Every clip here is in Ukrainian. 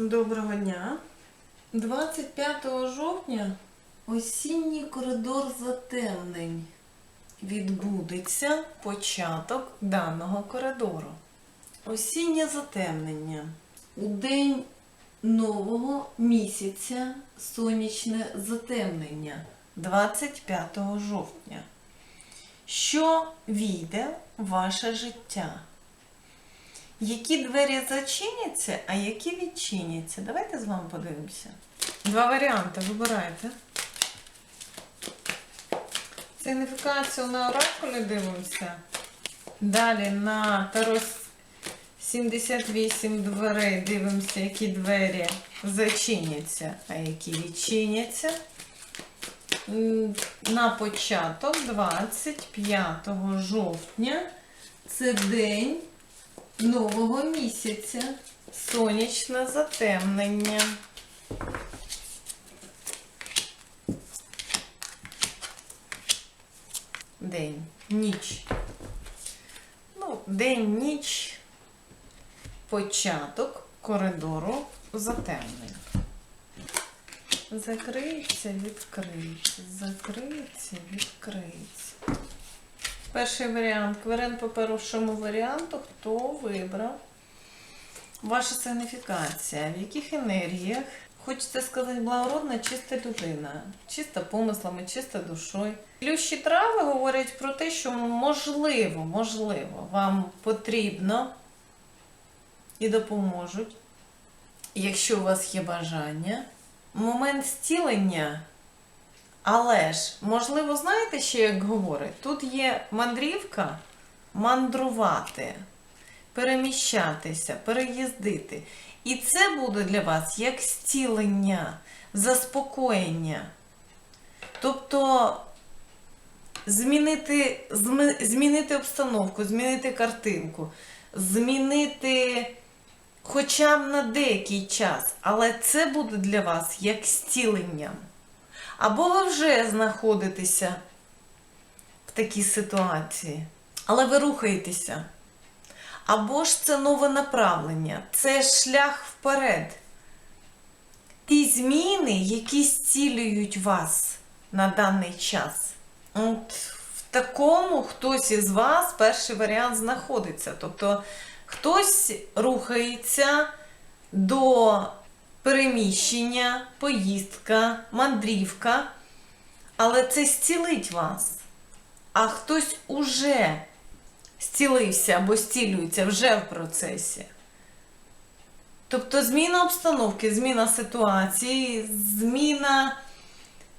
Доброго дня. 25 жовтня осінній коридор затемнень. Відбудеться початок даного коридору. Осіннє затемнення. У день нового місяця сонячне затемнення 25 жовтня. Що війде в ваше життя? Які двері зачиняться, а які відчиняться? Давайте з вами подивимося. Два варіанти вибирайте. Сигніфікацію на оракулі дивимося. Далі на Таро 78 дверей дивимося, які двері зачиняться, а які відчиняться. На початок 25 жовтня це день нового місяця. Сонячне затемнення. День, ніч. Ну, день, ніч, початок коридору затемнень. Закриється, відкриється, закриється, відкриється. Перший варіант. Кварен по першому варіанту. Хто вибрав? Ваша сигніфікація. В яких енергіях? Хочеться сказати, благородна, чиста людина. Чиста помислами, чиста душою. Плющі трави говорять про те, що можливо, можливо, вам потрібно і допоможуть, якщо у вас є бажання. Момент зцілення але ж, можливо, знаєте ще, як говорить? Тут є мандрівка, мандрувати, переміщатися, переїздити. І це буде для вас як зцілення, заспокоєння. Тобто змінити, змінити обстановку, змінити картинку, змінити хоча б на деякий час, але це буде для вас як зціленням. Або ви вже знаходитеся в такій ситуації, але ви рухаєтеся. Або ж це нове направлення, це шлях вперед. Ті зміни, які зцілюють вас на даний час. От в такому хтось із вас перший варіант знаходиться. Тобто хтось рухається до переміщення, поїздка, мандрівка, але це зцілить вас. А хтось уже зцілився або зцілюється вже в процесі. Тобто зміна обстановки, зміна ситуації, зміна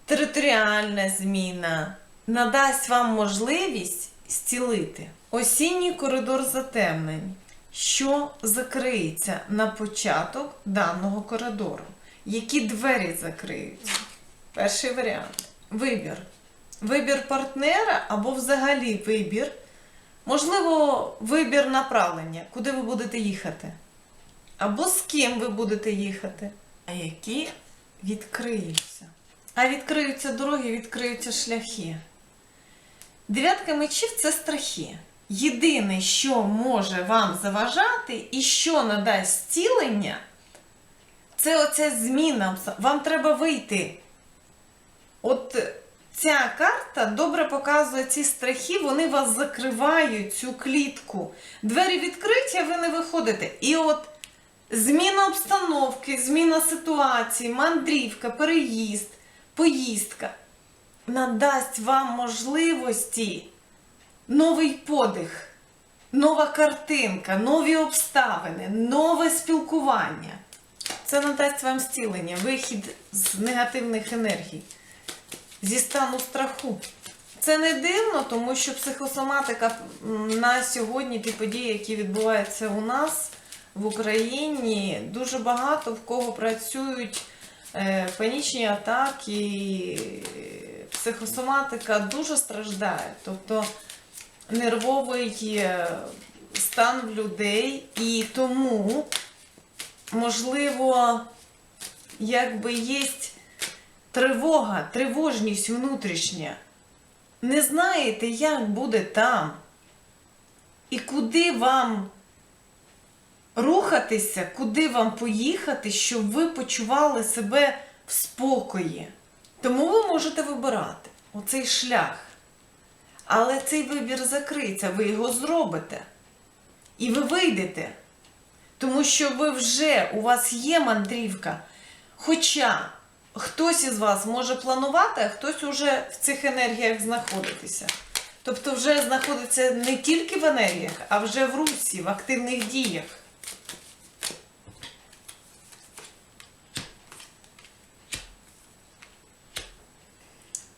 територіальна зміна надасть вам можливість зцілити. Осінній коридор затемнень що закриється на початок даного коридору? Які двері закриються? Перший варіант. Вибір. Вибір партнера або взагалі вибір. Можливо, вибір направлення, куди ви будете їхати. Або з ким ви будете їхати. А які відкриються. А відкриються дороги, відкриються шляхи. Дев'ятка мечів це страхи. Єдине, що може вам заважати і що надасть зцілення, це оця зміна. Вам треба вийти. От ця карта добре показує ці страхи, вони вас закривають, цю клітку. Двері відкриті, а ви не виходите. І от зміна обстановки, зміна ситуації, мандрівка, переїзд, поїздка надасть вам можливості новий подих, нова картинка, нові обставини, нове спілкування. Це надасть вам зцілення, вихід з негативних енергій, зі стану страху. Це не дивно, тому що психосоматика на сьогодні, ті події, які відбуваються у нас в Україні, дуже багато в кого працюють е, панічні атаки, психосоматика дуже страждає. Тобто нервовий е, стан в людей, і тому, можливо, якби є тривога, тривожність внутрішня. Не знаєте, як буде там, і куди вам рухатися, куди вам поїхати, щоб ви почували себе в спокої. Тому ви можете вибирати оцей шлях. Але цей вибір закриться, ви його зробите. І ви вийдете. Тому що ви вже, у вас є мандрівка. Хоча хтось із вас може планувати, а хтось уже в цих енергіях знаходитися. Тобто вже знаходиться не тільки в енергіях, а вже в русі, в активних діях.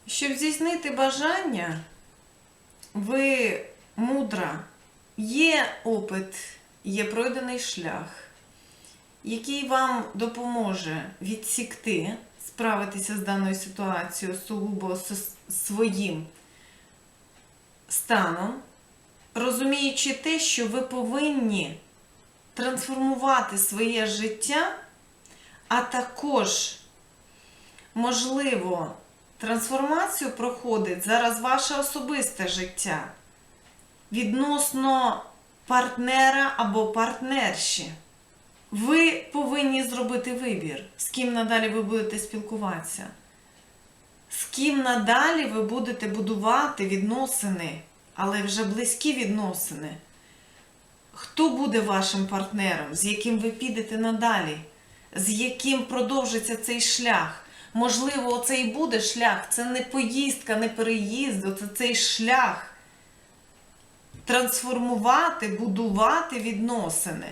Щоб здійснити бажання, ви мудра, є опит, є пройдений шлях, який вам допоможе відсікти, справитися з даною ситуацією сугубо своїм станом, розуміючи те, що ви повинні трансформувати своє життя, а також, можливо, трансформацію проходить зараз ваше особисте життя відносно партнера або партнерші. Ви повинні зробити вибір, з ким надалі ви будете спілкуватися, з ким надалі ви будете будувати відносини, але вже близькі відносини. Хто буде вашим партнером, з яким ви підете надалі, з яким продовжиться цей шлях? Можливо, оце і буде шлях. Це не поїздка, не переїзд, це цей шлях. Трансформувати, будувати відносини.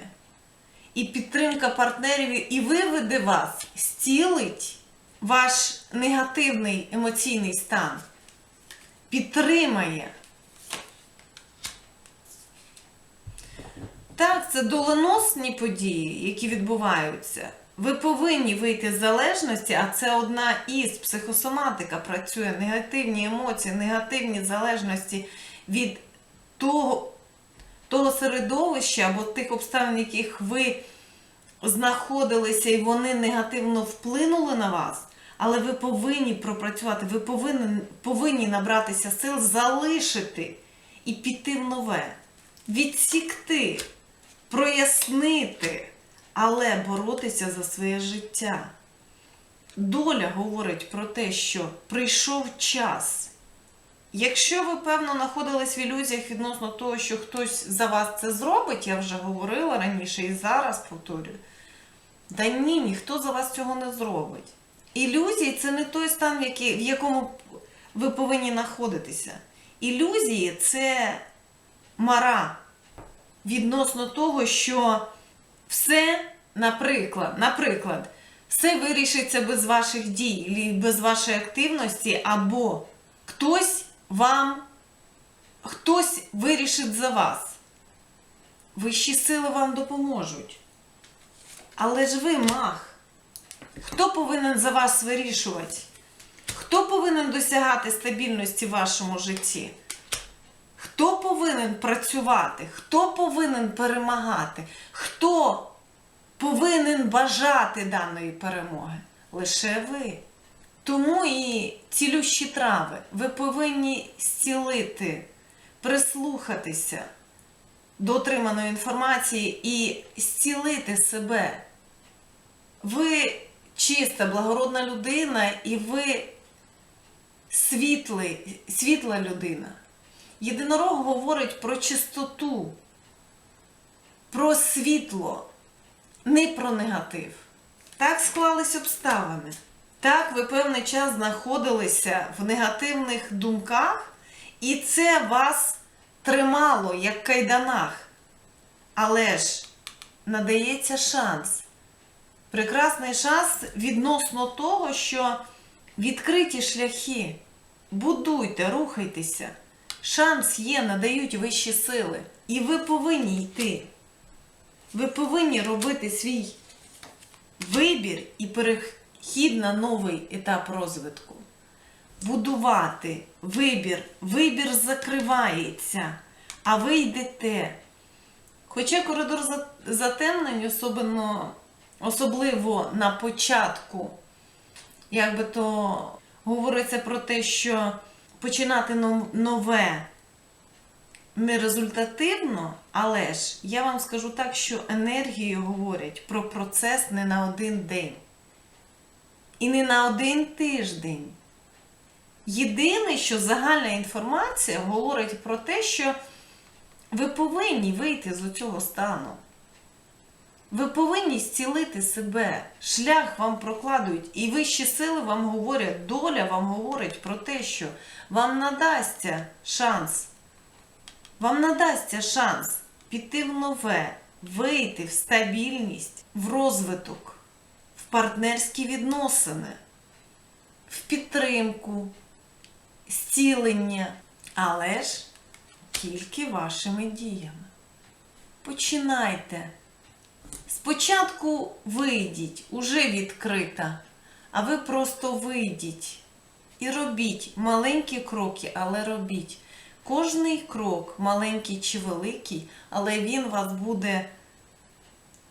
І підтримка партнерів і виведе вас, зцілить ваш негативний емоційний стан. Підтримає. Так, це доленосні події, які відбуваються. Ви повинні вийти з залежності, а це одна із психосоматика працює. Негативні емоції, негативні залежності від того, того середовища або тих обставин, яких ви знаходилися, і вони негативно вплинули на вас. Але ви повинні пропрацювати, ви повинні, повинні набратися сил, залишити і піти в нове, відсікти, прояснити але боротися за своє життя. Доля говорить про те, що прийшов час. Якщо ви, певно, знаходились в ілюзіях відносно того, що хтось за вас це зробить, я вже говорила раніше і зараз повторюю. Да ні, ніхто за вас цього не зробить. Ілюзії це не той стан, в, який, в якому ви повинні знаходитися. Ілюзії це мара відносно того, що все, наприклад, наприклад, все вирішиться без ваших дій, без вашої активності, або хтось вам, хтось вирішить за вас. Вищі сили вам допоможуть. Але ж ви мах. Хто повинен за вас вирішувати? Хто повинен досягати стабільності в вашому житті? Хто повинен працювати? Хто повинен перемагати? Хто повинен бажати даної перемоги? Лише ви. Тому і цілющі трави. Ви повинні зцілити, прислухатися до отриманої інформації і зцілити себе. Ви чиста, благородна людина, і ви світлий, світла людина. Єдинорог говорить про чистоту, про світло, не про негатив. Так склались обставини. Так, ви певний час знаходилися в негативних думках, і це вас тримало як кайданах. Але ж надається шанс. Прекрасний шанс відносно того, що відкриті шляхи. Будуйте, рухайтеся. Шанс є, надають вищі сили. І ви повинні йти. Ви повинні робити свій вибір і перехід на новий етап розвитку. Будувати вибір. Вибір закривається, а ви йдете. Хоча коридор затемнень, особливо, особливо на початку, як би то говориться про те, що починати нове, не результативно, але ж я вам скажу так, що енергії говорять про процес не на один день. І не на один тиждень. Єдине, що загальна інформація говорить про те, що ви повинні вийти з цього стану. Ви повинні зцілити себе. Шлях вам прокладують, і вищі сили вам говорять, доля вам говорить про те, що вам надасться шанс. Вам надасться шанс піти в нове, вийти в стабільність, в розвиток, в партнерські відносини, в підтримку, зцілення, але ж тільки вашими діями. Починайте. Спочатку вийдіть, уже відкрита, а ви просто вийдіть і робіть маленькі кроки, але робіть. Кожний крок, маленький чи великий, але він вас буде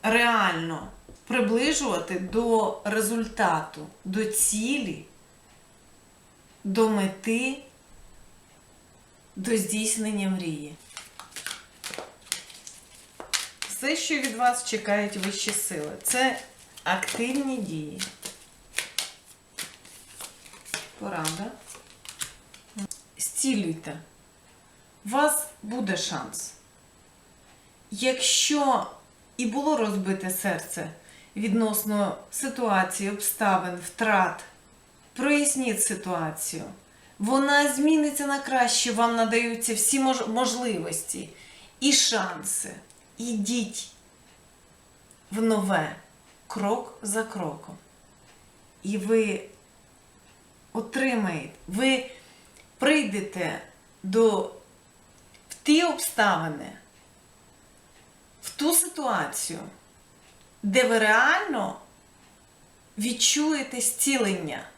реально приближувати до результату, до цілі, до мети, до здійснення мрії. Все, що від вас чекають вищі сили, це активні дії. Порада. Зцілюйте. У вас буде шанс. Якщо і було розбите серце відносно ситуації, обставин, втрат, проясніть ситуацію. Вона зміниться на краще, вам надаються всі мож- можливості і шанси. Ідіть в нове крок за кроком. І ви отримаєте, ви прийдете до в ті обставини, в ту ситуацію, де ви реально відчуєте зцілення,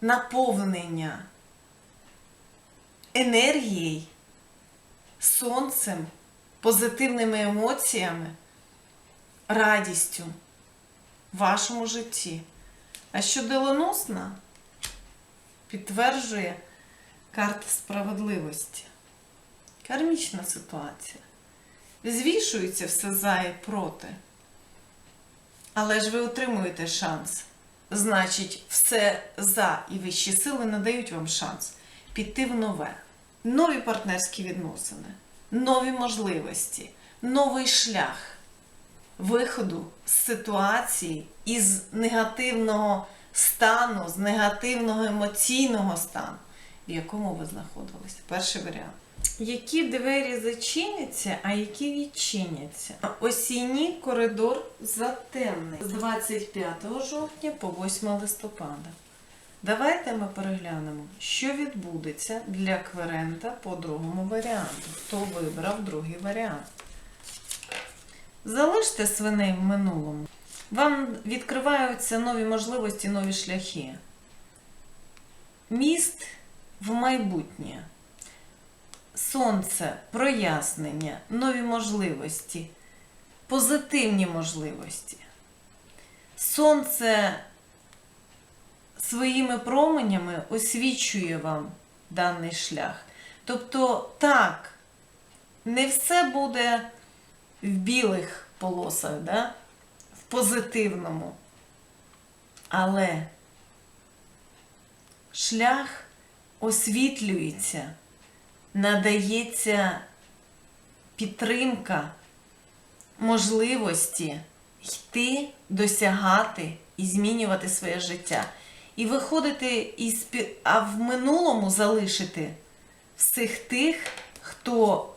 наповнення енергією, сонцем, позитивними емоціями, радістю в вашому житті. А що доленосна підтверджує карта справедливості. Кармічна ситуація. Звішується все за і проти. Але ж ви отримуєте шанс. Значить, все за і вищі сили надають вам шанс піти в нове. Нові партнерські відносини, нові можливості, новий шлях виходу з ситуації із негативного стану, з негативного емоційного стану, в якому ви знаходилися. Перший варіант. Які двері зачиняться, а які відчиняться? Осінній коридор затемний з 25 жовтня по 8 листопада. Давайте ми переглянемо, що відбудеться для кверента по другому варіанту. Хто вибрав другий варіант? Залиште свиней в минулому. Вам відкриваються нові можливості, нові шляхи. Міст в майбутнє. Сонце, прояснення, нові можливості, позитивні можливості. Сонце своїми променями освічує вам даний шлях. Тобто, так, не все буде в білих полосах, да? в позитивному. Але шлях освітлюється, надається підтримка, можливості йти, досягати і змінювати своє життя. І виходити із а в минулому залишити всіх тих, хто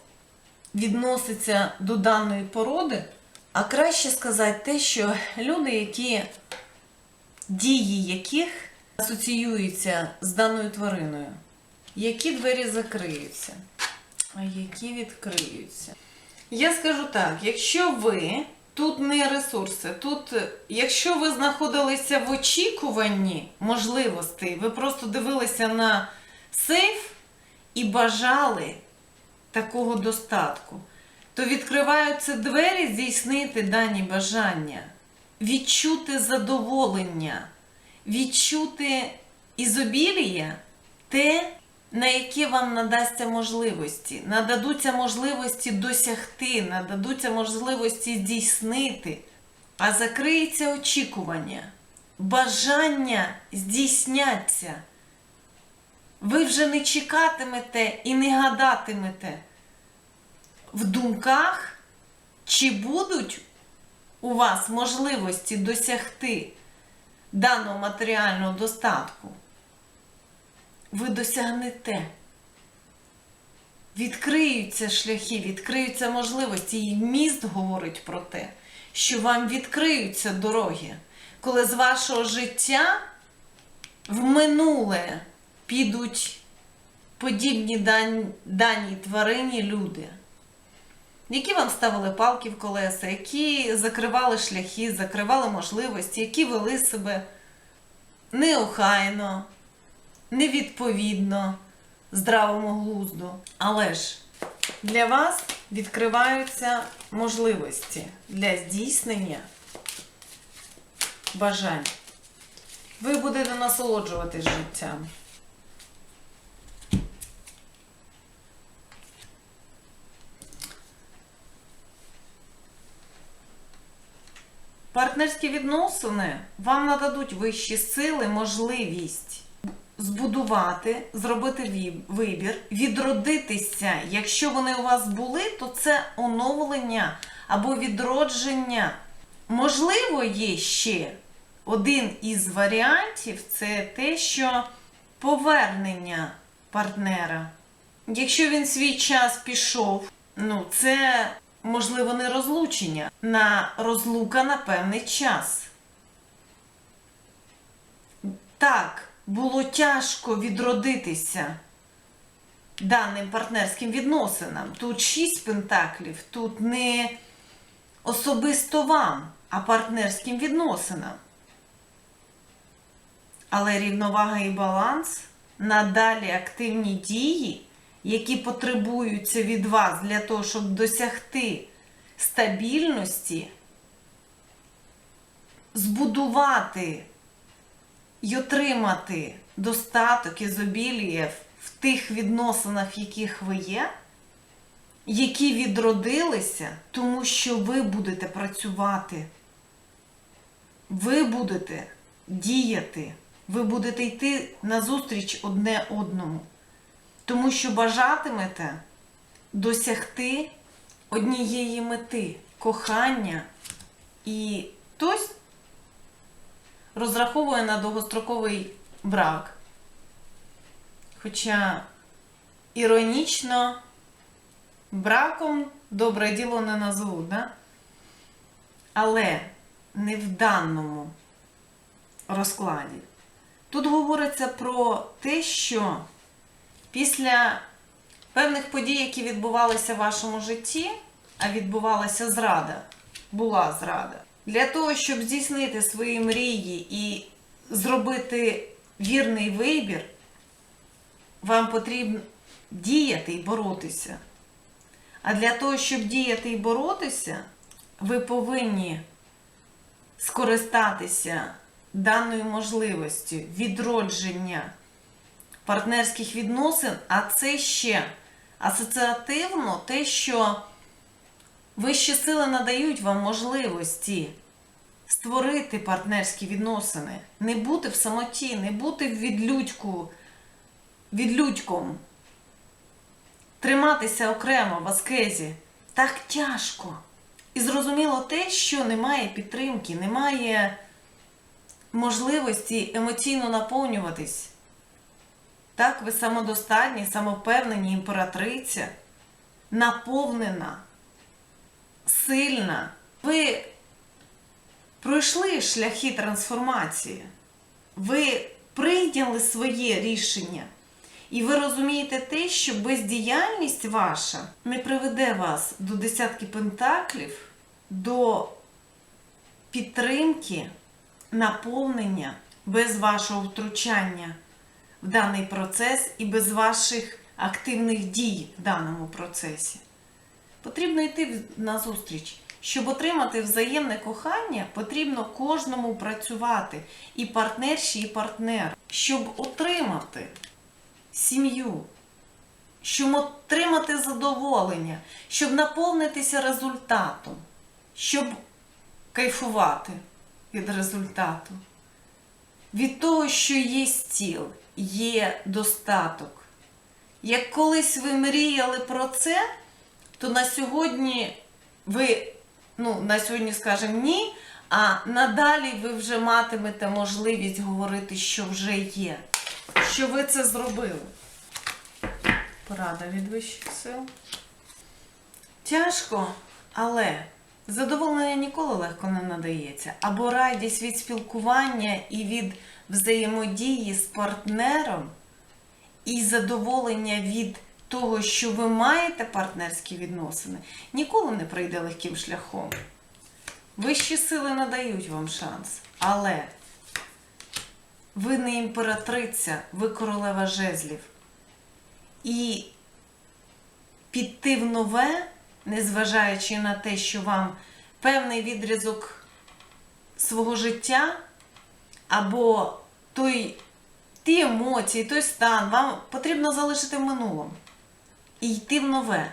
відноситься до даної породи, а краще сказати те, що люди, які дії яких асоціюються з даною твариною, які двері закриються, а які відкриються. Я скажу так: якщо ви тут не ресурси, тут, е, якщо ви знаходилися в очікуванні можливостей, ви просто дивилися на сейф і бажали такого достатку, то відкриваються двері здійснити дані бажання, відчути задоволення, відчути ізобілія те, на які вам надасться можливості, нададуться можливості досягти, нададуться можливості здійснити, а закриється очікування, бажання здійсняться. Ви вже не чекатимете і не гадатимете в думках, чи будуть у вас можливості досягти даного матеріального достатку. Ви досягнете. Відкриються шляхи, відкриються можливості. І міст говорить про те, що вам відкриються дороги, коли з вашого життя в минуле підуть подібні дан- даній тварині люди, які вам ставили палки в колеса, які закривали шляхи, закривали можливості, які вели себе неохайно, невідповідно здравому глузду. Але ж для вас відкриваються можливості для здійснення бажань. Ви будете насолоджуватись життям. Партнерські відносини вам нададуть вищі сили, можливість збудувати, зробити вибір, відродитися. Якщо вони у вас були, то це оновлення або відродження. Можливо, є ще один із варіантів це те, що повернення партнера. Якщо він свій час пішов, ну це можливо не розлучення, на розлука на певний час. Так, було тяжко відродитися даним партнерським відносинам. Тут шість пентаклів, тут не особисто вам, а партнерським відносинам. Але рівновага і баланс, надалі активні дії, які потребуються від вас для того, щоб досягти стабільності, збудувати і отримати достаток ізобілія в тих відносинах, в яких ви є, які відродилися, тому що ви будете працювати. Ви будете діяти, ви будете йти назустріч одне одному, тому що бажатимете досягти однієї мети кохання і хтось розраховує на довгостроковий брак. Хоча іронічно браком добре діло не назвуть, да? але не в даному розкладі. Тут говориться про те, що після певних подій, які відбувалися в вашому житті, а відбувалася зрада, була зрада, для того, щоб здійснити свої мрії і зробити вірний вибір, вам потрібно діяти і боротися. А для того, щоб діяти і боротися, ви повинні скористатися даною можливістю відродження партнерських відносин, а це ще асоціативно те, що вищі сили надають вам можливості створити партнерські відносини, не бути в самоті, не бути відлюдьку, відлюдьком, триматися окремо в аскезі. Так тяжко. І зрозуміло те, що немає підтримки, немає можливості емоційно наповнюватись. Так, ви самодостатні, самовпевнені, імператриця, наповнена, сильна. Ви пройшли шляхи трансформації. Ви прийняли своє рішення. І ви розумієте те, що бездіяльність ваша не приведе вас до десятки пентаклів, до підтримки, наповнення без вашого втручання в даний процес і без ваших активних дій в даному процесі. Потрібно йти на зустріч. Щоб отримати взаємне кохання, потрібно кожному працювати. І партнерші, і партнер, щоб отримати сім'ю, щоб отримати задоволення, щоб наповнитися результатом, щоб кайфувати від результату, від того, що є стіл, є достаток. Як колись ви мріяли про це, то на сьогодні ви, ну, на сьогодні скажемо ні, а надалі ви вже матимете можливість говорити, що вже є, що ви це зробили. Порада від вищих сил. Тяжко, але задоволення ніколи легко не надається. Або радість від спілкування і від взаємодії з партнером, і задоволення від того, що ви маєте партнерські відносини, ніколи не прийде легким шляхом. Вищі сили надають вам шанс, але ви не імператриця, ви королева жезлів. І піти в нове, незважаючи на те, що вам певний відрізок свого життя або той, ті емоції, той стан, вам потрібно залишити в минулому і йти в нове,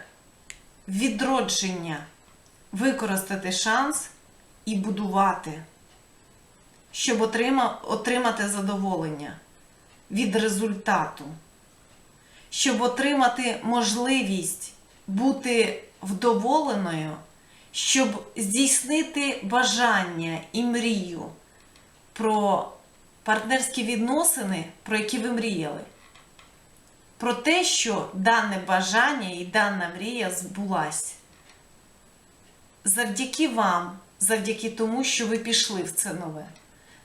відродження, використати шанс і будувати, щоб отримати задоволення від результату. Щоб отримати можливість бути вдоволеною, щоб здійснити бажання і мрію про партнерські відносини, про які ви мріяли. Про те, що дане бажання і дана мрія збулась. Завдяки вам, завдяки тому, що ви пішли в це нове.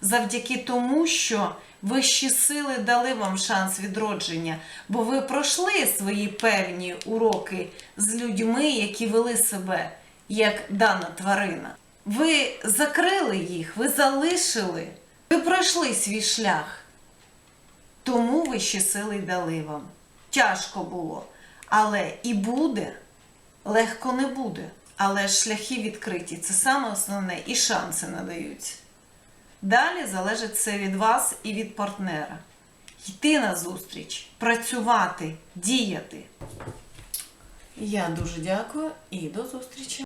Завдяки тому, що вищі сили дали вам шанс відродження, бо ви пройшли свої певні уроки з людьми, які вели себе як дана тварина. Ви закрили їх, ви залишили, ви пройшли свій шлях. Тому вищі сили й дали вам. Тяжко було, але і буде, легко не буде. Але шляхи відкриті. Це саме основне, і шанси надаються. Далі залежить все від вас і від партнера. Йти на зустріч, працювати, діяти. Я дуже дякую і до зустрічі!